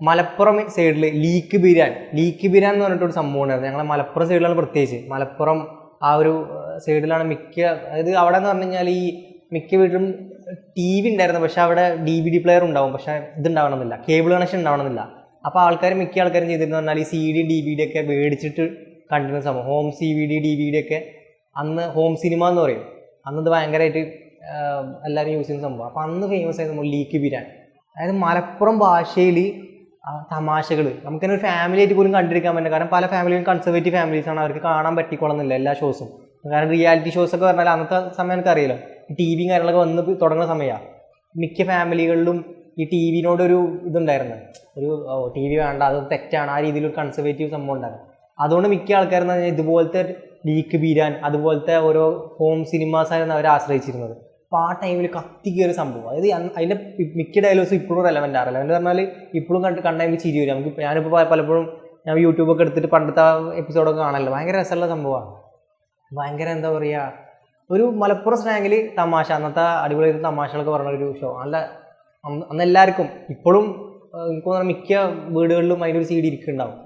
മലപ്പുറം സൈഡിൽ leak biryani leak biryani എന്ന് പറഞ്ഞിട്ടൊരു സംഭവം ഉണ്ടായിരുന്നു. ഞങ്ങളെ മലപ്പുറം സൈഡിലാണ് പ്രത്യേകിച്ച്. മലപ്പുറം ആ ഒരു സൈഡിലാണ് മിക്ക അതായത് അവിടെ എന്ന് പറഞ്ഞു കഴിഞ്ഞാൽ ഈ മിക്ക വീട്ടിലും ടി വി ഉണ്ടായിരുന്നു. പക്ഷെ അവിടെ ഡി വി ഡി പ്ലെയർ ഉണ്ടാവും. പക്ഷെ ഇതുണ്ടാവണമെന്നില്ല. കേബിൾ കണക്ഷൻ ഉണ്ടാവണമെന്നില്ല. അപ്പോൾ ആൾക്കാർ മിക്ക ആൾക്കാരും ചെയ്തിരുന്നു പറഞ്ഞാൽ ഈ C D D V D ഒക്കെ മേടിച്ചിട്ട് കണ്ടിരുന്ന സംഭവം. Home C V D D V D ഒക്കെ അന്ന് ഹോം സിനിമ എന്ന് പറയും. അന്ന് ഇത് ഭയങ്കരമായിട്ട് എല്ലാവരും യൂസ് ചെയ്യുന്ന സംഭവം. അപ്പോൾ അന്ന് ഫേമസ് ആയിരുന്നു ലീക്ക് ബിരിയാൻ അതായത് മലപ്പുറം ഭാഷയിൽ തമാശകൾ നമുക്കിങ്ങനെ ഒരു ഫാമിലി ആയിട്ട് പോലും കണ്ടിരിക്കാൻ പറ്റില്ല. കാരണം പല ഫാമിലിയും കൺസർവേറ്റീവ് ഫാമിലീസ് ആണ്. അവർക്ക് കാണാൻ പറ്റിക്കൊള്ളുന്നില്ല എല്ലാ ഷോസും കാരണം റിയാലിറ്റി ഷോസ് ഒക്കെ പറഞ്ഞാൽ അന്നത്തെ സമയം എനിക്ക് അറിയില്ല ടി വിയും കാര്യങ്ങളൊക്കെ വന്ന് തുടങ്ങുന്ന സമയമാണ് മിക്ക ഫാമിലികളിലും ഈ ടി വിനോടൊരു ഇതുണ്ടായിരുന്നു. ഒരു ടി വി വേണ്ട അത് തെറ്റാണ്. ആ രീതിയിൽ ഒരു കൺസർവേറ്റീവ് സംഭവം ഉണ്ടായിരുന്നു. അതുകൊണ്ട് മിക്ക ആൾക്കാരെന്ന് പറഞ്ഞാൽ ഇതുപോലത്തെ ലീക്ക് ബീരാൻ അതുപോലത്തെ ഓരോ ഹോം സിനിമാസ് ആയിരുന്നു അവർ ആശ്രയിച്ചിരുന്നത്. അപ്പോൾ ടൈമിൽ കത്തി കയറിയ സംഭവം. അതായത് അതിന്റെ മിക്ക ഡയലോഗ്സ് ഇപ്പോഴും റെലവെന്റ് ആണ് റെലവെന്റ് പറഞ്ഞാൽ ഇപ്പോഴും കണ്ട് കണ്ട ചിരി വരും. നമുക്ക് ഞാനിപ്പോൾ പലപ്പോഴും ഞാൻ യൂട്യൂബൊക്കെ എടുത്തിട്ട് പണ്ടത്തെ എപ്പിസോഡൊക്കെ കാണാനല്ലോ ഭയങ്കര രസമുള്ള സംഭവമാണ്. ഭയങ്കര എന്താ പറയുക ഒരു മലപ്പുറം സ്ലാങ്ങിൽ തമാശ അന്നത്തെ അടിപൊളി തമാശകളൊക്കെ പറഞ്ഞ ഒരു ഷോ നല്ല അന്ന് എല്ലാവർക്കും ഇപ്പോഴും എനിക്ക് മിക്ക വീടുകളിലും അതിന്റെ ഒരു സീഡി ഇരിക്കുന്നുണ്ടാവും.